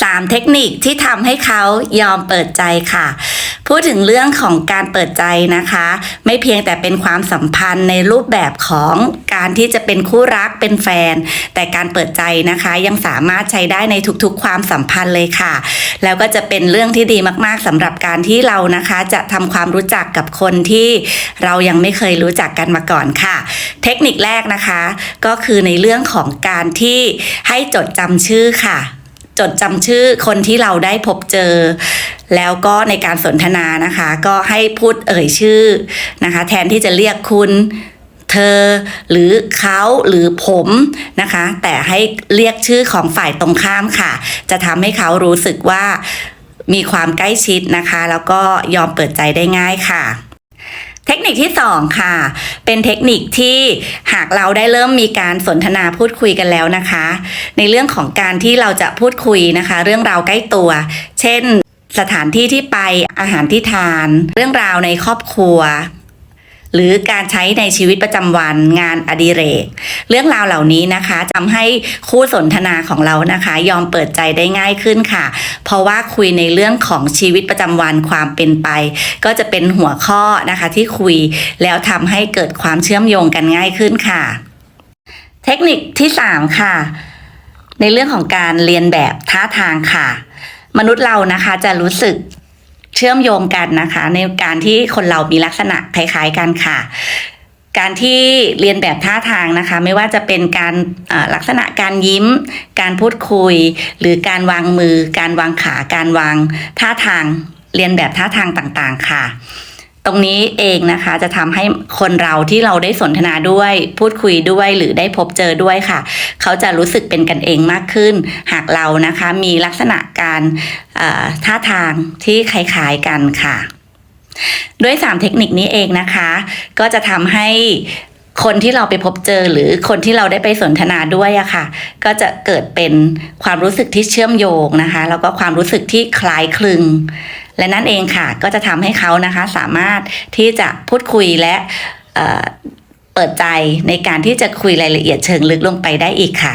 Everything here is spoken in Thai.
3 เทคนิคที่ทำให้เขายอมเปิดใจค่ะ พูดถึงเรื่องของการเปิดใจนะคะ ไม่เพียงแต่เป็นความสัมพันธ์ในรูปแบบของการที่จะเป็นคู่รักเป็นแฟน แต่การเปิดใจนะคะ ยังสามารถใช้ได้ในทุกๆ ความสัมพันธ์เลยค่ะ แล้วก็จะเป็นเรื่องที่ดีมากๆสำหรับการที่เรานะคะ จะทำความรู้จักกับคนที่เรายังไม่เคยรู้จักกันมาก่อนค่ะ เทคนิคแรกนะคะ ก็คือในเรื่องของการที่ให้จดจำชื่อค่ะ จดจำชื่อคนที่เราได้พบเจอ แล้วก็ในการสนทนานะคะ ก็ให้พูดเอ่ยชื่อนะคะ แทนที่จะเรียกคุณเธอหรือเขาหรือผมนะคะ แต่ให้เรียกชื่อของฝ่ายตรงข้ามค่ะ จะทำให้เขารู้สึกว่ามีความใกล้ชิดนะคะ แล้วก็ยอมเปิดใจได้ง่ายค่ะ เทคนิคที่ 2 ค่ะ เป็นเทคนิคที่หากเราได้เริ่มมีการสนทนาพูดคุยกันแล้วนะคะ ในเรื่องของการที่เราจะพูดคุยนะคะ เรื่องราวใกล้ตัว เช่น สถานที่ที่ไปอาหารที่ทาน เรื่องราวในครอบครัว หรือการใช้ในชีวิตประจำวันงานอดิเรก เรื่องราวเหล่านี้นะคะทำให้คู่สนทนาของเรานะคะ ยอมเปิดใจได้ง่ายขึ้นค่ะ เพราะว่าคุยในเรื่องของชีวิตประจำวันความเป็นไป ก็จะเป็นหัวข้อนะคะที่คุยแล้วทำให้เกิดความเชื่อมโยงกันง่ายขึ้นค่ะ เทคนิคที่ 3 ค่ะ ในเรื่องของการเรียนแบบท่าทางค่ะ มนุษย์เรานะคะจะรู้สึก เชื่อมโยงกันนะคะ ในการที่คนเรามีลักษณะคล้ายๆกันค่ะ การที่เรียนแบบท่าทางนะคะ ไม่ว่าจะเป็นการลักษณะการยิ้ม การพูดคุย หรือการวางมือ การวางขา การวางท่าทาง เรียนแบบท่าทางต่างๆ ค่ะ ตรงนี้เองนะคะจะทำให้คนเราที่เราได้สนทนาด้วย พูดคุยด้วยหรือได้พบเจอด้วยค่ะ เขาจะรู้สึกเป็นกันเองมากขึ้น หากเรานะคะมีลักษณะการท่าทางที่คล้ายๆกันค่ะ ด้วย 3 เทคนิคนี้เองนะคะ ก็จะทำให้ คนที่เราไปพบเจอหรือคนที่เราได้ไปสนทนาด้วยอะค่ะ ก็จะเกิดเป็นความรู้สึกที่เชื่อมโยงนะคะ แล้วก็ความรู้สึกที่คล้ายคลึง และนั่นเองค่ะ ก็จะทำให้เขานะคะสามารถที่จะพูดคุยและเเปิดใจในการที่จะคุยรายละเอียดเชิงลึกลงไปได้อีกค่ะ